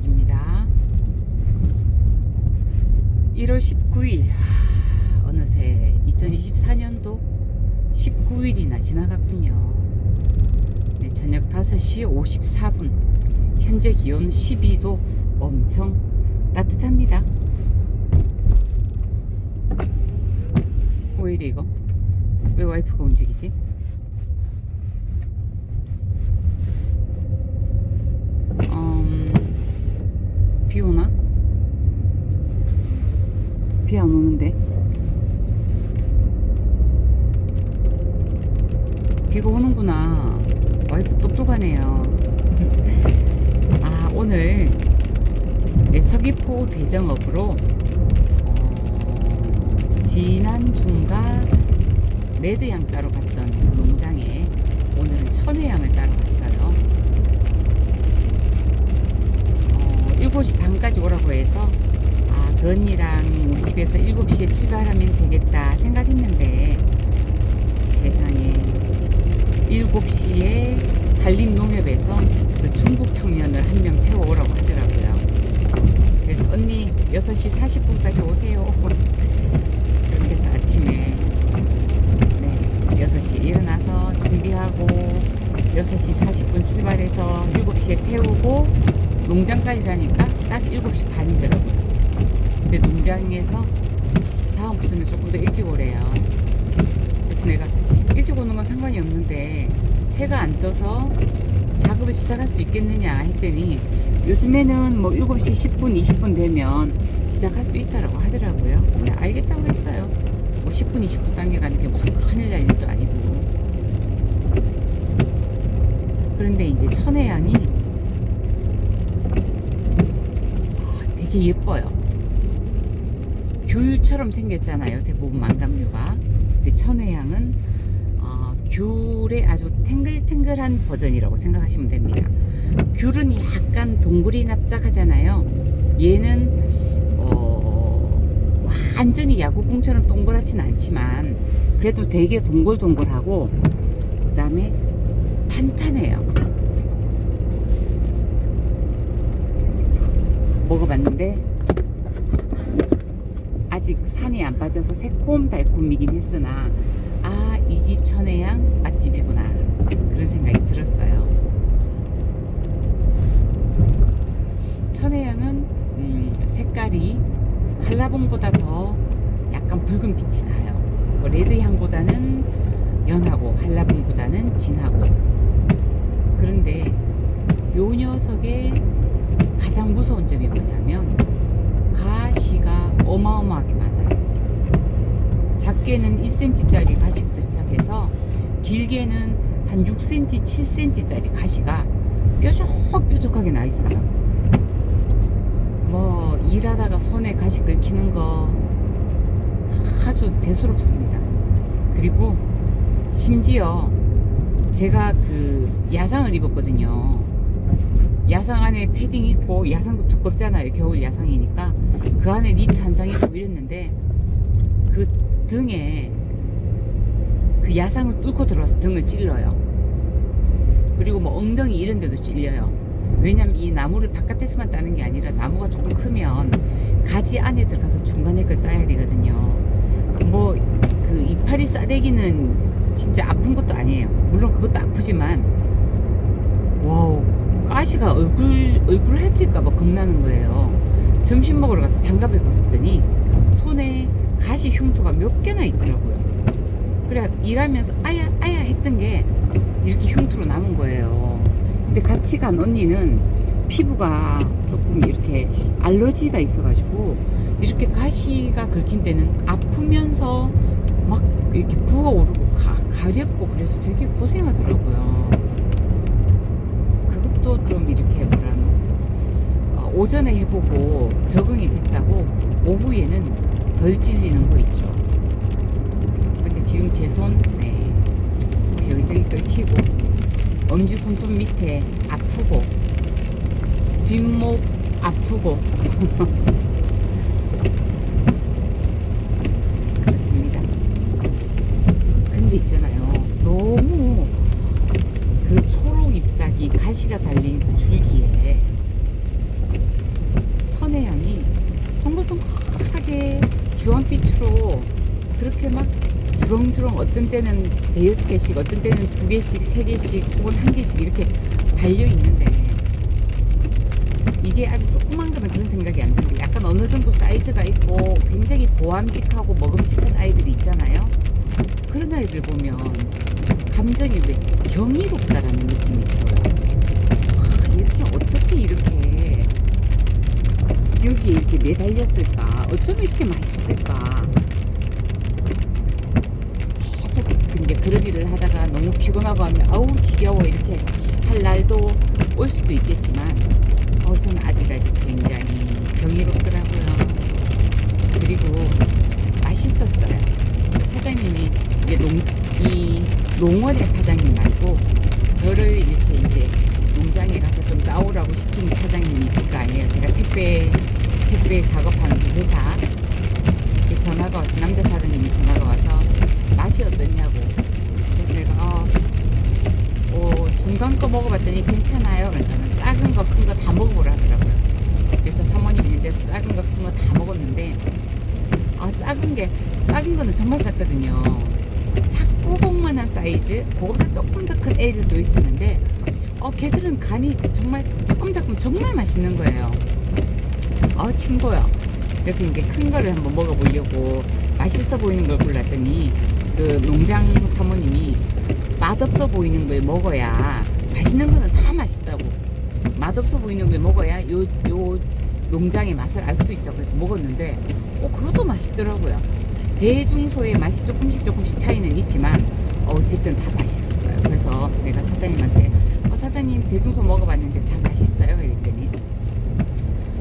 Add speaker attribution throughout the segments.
Speaker 1: 시작입니다. 1월 19일 어느새 2024년도 19일이나 지나갔군요. 네, 저녁 5시 54분 현재 기온 12도 엄청 따뜻합니다. 왜 이래 이거? 왜 와이프가 움직이지? 음, 비 오나? 비 안 오는데. 비가 오는구나. 와이프 똑똑하네요. 아, 오늘 네, 서귀포 대정읍으로 어, 지난 중가 레드양 따러 갔던 그 농장에 오늘은 천혜양을 따러 갔어요. 어, 7시 반까지 오라고 해서 아, 그 언니랑 우리 집에서 7시에 출발하면 되겠다 생각했는데 세상에 7시에 한림농협에서 그 중국 청년을 한 명 태워오라고 하더라고요. 그래서 언니 6시 40분까지 오세요. 그렇게 해서 아침에 네, 6시 일어나서 준비하고 6시 40분 출발해서 7시에 태우고 농장까지 가니까 딱 7시 반이더라고요. 근데 농장에서 다음부터는 조금 더 일찍 오래요. 그래서 내가 일찍 오는 건 상관이 없는데 해가 안 떠서 작업을 시작할 수 있겠느냐 했더니 요즘에는 뭐 7시 10분, 20분 되면 시작할 수 있다라고 하더라고요. 근데 알겠다고 했어요. 뭐 10분, 20분 당겨가는 게 무슨 큰일 날 일도 아니고. 그런데 이제 천혜향이 아, 되게 예뻐요. 귤처럼 생겼잖아요. 대부분 망감류가. 근데 천혜향은 어, 귤의 아주 탱글탱글한 버전이라고 생각하시면 됩니다. 귤은 약간 동글이 납작하잖아요. 얘는 어, 완전히 야구공처럼 동그랗진 않지만 그래도 되게 동글동글하고 그 다음에 탄탄해요. 먹어봤는데 아직 산이 안 빠져서 새콤달콤이긴 했으나 아 이 집 천혜향 맛집이구나 그런 생각이 들었어요. 천혜향은 음, 색깔이 한라봉보다 더 약간 붉은 빛이 나요. 뭐 레드향보다는 연하고 한라봉보다는 진하고 그런데 요 녀석의 가장 무서운 점이 뭐냐면 가시가 어마어마하게 작게는 1cm짜리 가시부터 시작해서 길게는 한 6cm, 7cm짜리 가시가 뾰족뾰족하게 나 있어요. 뭐 일하다가 손에 가시 긁히는 거 아주 대수롭습니다. 그리고 심지어 제가 그 야상을 입었거든요. 야상 안에 패딩 입고 야상도 두껍잖아요. 겨울 야상이니까 그 안에 니트 한장 입고 이랬는데 그 등에 그 야상을 뚫고 들어와서 등을 찔러요. 그리고 뭐 엉덩이 이런 데도 찔려요. 왜냐면 이 나무를 바깥에서만 따는 게 아니라 나무가 조금 크면 가지 안에 들어가서 중간에 걸 따야 되거든요. 뭐 그 이파리 싸대기는 진짜 아픈 것도 아니에요. 물론 그것도 아프지만 와우 가시가 얼굴 얼굴 핥힐까봐 겁나는 거예요. 점심 먹으러 가서 장갑을 벗었더니 손에 가시 흉터가 몇 개나 있더라고요. 그래 일하면서 아야 아야 했던 게 이렇게 흉터로 남은 거예요. 근데 같이 간 언니는 피부가 조금 이렇게 알러지가 있어가지고 이렇게 가시가 긁힌 때는 아프면서 막 이렇게 부어오르고 가, 가렵고 그래서 되게 고생하더라고요. 그것도 좀 이렇게 뭐라노 어, 오전에 해보고 적응이 됐다고 오후에는 덜 찔리는 거 있죠. 근데 지금 제 손, 네. 뭐 여기저기 긁히고, 엄지 손톱 밑에 아프고, 뒷목 아프고. 주황빛으로 그렇게 막 주렁주렁 어떤 때는 대여섯 개씩 어떤 때는 두 개씩 세 개씩 혹은 한 개씩 이렇게 달려 있는데 이게 아주 조그만 거는 그런 생각이 안 드는데 약간 어느 정도 사이즈가 있고 굉장히 보암직하고 먹음직한 아이들이 있잖아요. 그런 아이들 보면 감정이 왜 경이롭다라는 느낌이 들어요. 와, 이렇게 어떻게 이렇게 여기에 이렇게 매달렸을까? 어쩜 이렇게 맛있을까? 계속 이제 그런 일을 하다가 너무 피곤하고 하면 아우 지겨워 이렇게 할 날도 올 수도 있겠지만 어 저는 아직까지 굉장히 경이롭더라고요. 그리고 맛있었어요. 사장님이 이제 농, 이 농원의 사장님 말고 저를 이렇게 이제 농장에 가서 좀 따오라고 시킨 사장님이 있을 거 아니에요. 제가 택배 택배 작업하는 그 회사 이렇게 전화가 와서 남자 사장님이 전화가 와서 맛이 어떻냐고 그래서 내가 어, 어, 중간 거 먹어봤더니 괜찮아요. 그러니까 작은 거 큰 거 다 먹어보라 하더라고요. 그래서 사모님 데서 작은 거 큰 거 다 먹었는데 아 작은 게 작은 거는 정말 작거든요. 탁구공만한 사이즈, 그거보다 조금 더 큰 애들도 있었는데 어 걔들은 간이 정말 새콤달콤 정말 맛있는 거예요. 아 친구야. 그래서 이제 큰 거를 한번 먹어보려고 맛있어 보이는 걸 골랐더니 그 농장 사모님이 맛없어 보이는 걸 먹어야 맛있는 거는 다 맛있다고. 맛없어 보이는 걸 먹어야 요, 요 농장의 맛을 알수 있다고 해서 먹었는데 어 그것도 맛있더라고요. 대중소의 맛이 조금씩 조금씩 차이는 있지만 어, 어쨌든 다 맛있었어요. 그래서 내가 사장님한테 어, 사장님 대중소 먹어봤는데 다 맛있어요? 이랬더니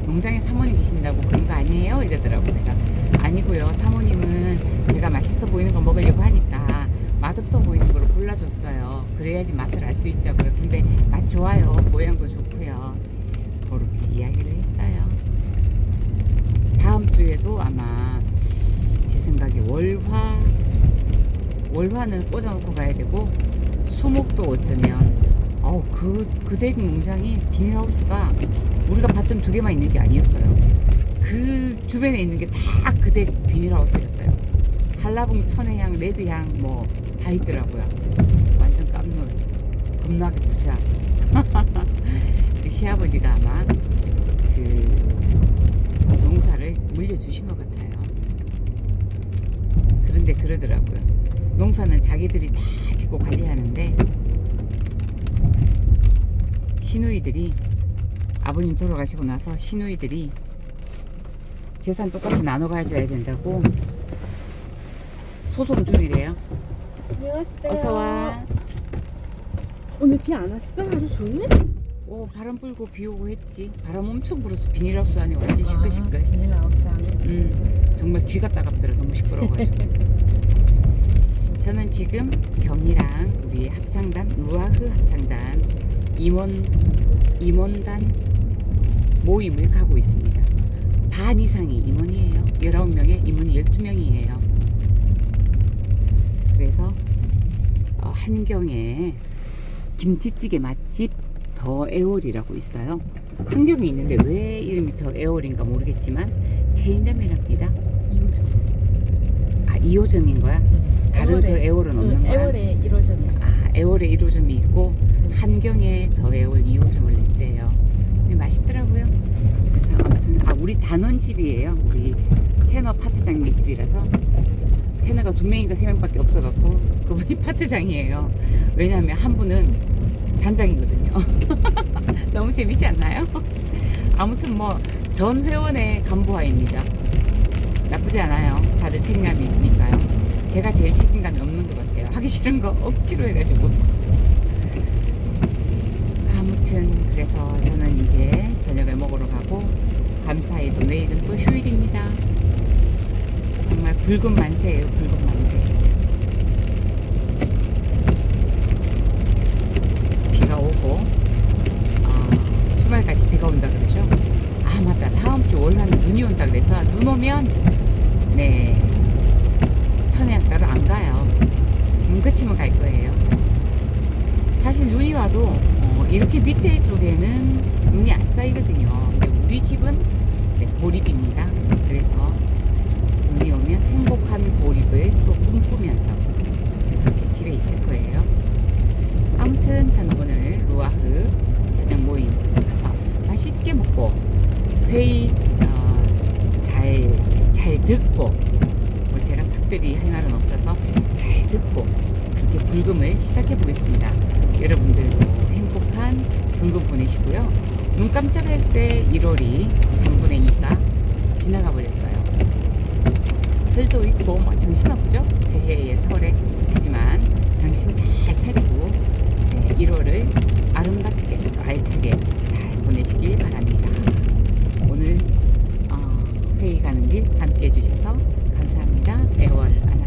Speaker 1: 농장에 사모님 계신다고 그런 거 아니에요? 이러더라고. 내가 아니고요. 사모님은 제가 맛있어 보이는 거 먹으려고 하니까 맛없어 보이는 거로 골라줬어요. 그래야지 맛을 알 수 있다고요. 근데 맛 좋아요. 모양도 좋고요. 그렇게 이야기를 했어요. 다음 주에도 아마 제 생각에 월화 월화는 꽂아놓고 가야 되고 수목도 어쩌면 어, 그, 그댁 농장이 비닐하우스가 우리가 봤던 두 개만 있는 게 아니었어요. 그 주변에 있는 게 다 그댁 비닐하우스였어요. 한라봉, 천혜향, 레드향 뭐 다 있더라고요. 완전 깜놀. 겁나게 부자. 그 시아버지가 아마 그 농사를 물려주신 것 같아요. 그런데 그러더라고요. 농사는 자기들이 다 짓고 관리하는데 시누이들이 아버님 돌아가시고 나서 시누이들이 재산 똑같이 나눠 가져야 된다고 소송 중이래요.
Speaker 2: 안녕하세요.
Speaker 1: 어서 와.
Speaker 2: 오늘 비 안 왔어? 하루 종일?
Speaker 1: 오 바람 불고 비 오고 했지. 바람 엄청 불어서 비닐하우스 안에 완전 시끌시끌.
Speaker 2: 아, 비닐하우스 안에서.
Speaker 1: 음 정말 귀가 따갑더라. 너무 시끄러워가지고. 저는 지금 경이랑 우리 합창단 루아흐 합창단 임원 임원단 모임을 가고 있습니다. 반 이상이 임원이에요. 19명에 임원이 12명이에요. 그래서 어, 한경에 김치찌개 맛집 더 애월이라고 있어요. 한경에 있는데 왜 이름이 더 애월인가 모르겠지만 체인점이랍니다.
Speaker 2: 이호점.
Speaker 1: 아 2호점인 거야? 다른 더 애월은 없는 거야?
Speaker 2: 애월에 1호점 있어.
Speaker 1: 아, 애월에 1호점이 있고 한경에 더 애월 2호점을 냈대요. 근데 맛있더라고요. 그래서 아무튼 아 우리 단원집이에요. 우리 테너 파트장님 집이라서 테너가 두 명인가 세 명밖에 없어갖고 그분이 파트장이에요. 왜냐하면 한 분은 단장이거든요. 너무 재밌지 않나요? 아무튼 뭐 전 회원의 간부화입니다. 나쁘지 않아요. 다들 책임감이 있으니까요. 제가 제일 책임감이 없는 것 같아요. 하기 싫은 거 억지로 해가지고. 아무튼 그래서 저는 이제 저녁을 먹으러 가고 감사히도 내일은 또 휴일입니다. 정말 붉은 만세예요. 붉은 만세. 비가 오고 어, 주말까지 비가 온다 그러죠. 아 맞다. 다음 주 월화는 눈이 온다 그래서 눈 오면 네 천혜학다로 안 가요. 눈 그치면 갈 거예요. 사실 눈이 와도 어, 이렇게 밑에 쪽에는 눈이 안 쌓이거든요. 근데 우리 집은 네, 보립입니다. 그래서 눈이 오면 행복한 보립을 또 꿈꾸면서 집에 있을 거예요. 아무튼 저는 오늘 루아흐 저녁 모임 가서 맛있게 먹고 회의 어, 잘, 잘 듣고 뭐 제가 특별히 할 말은 없어서 잘 듣고 그렇게 불금을 시작해 보겠습니다. 여러분들 등급 보내시고요. 눈 깜짝할 새 1월이 3분의 2가 지나가 버렸어요. 설도 있고 뭐 정신없죠? 새해에 설에 하지만 정신 잘 차리고 네, 1월을 아름답게 또 알차게 잘 보내시길 바랍니다. 오늘 어, 회의 가는 길 함께 해주셔서 감사합니다. 애월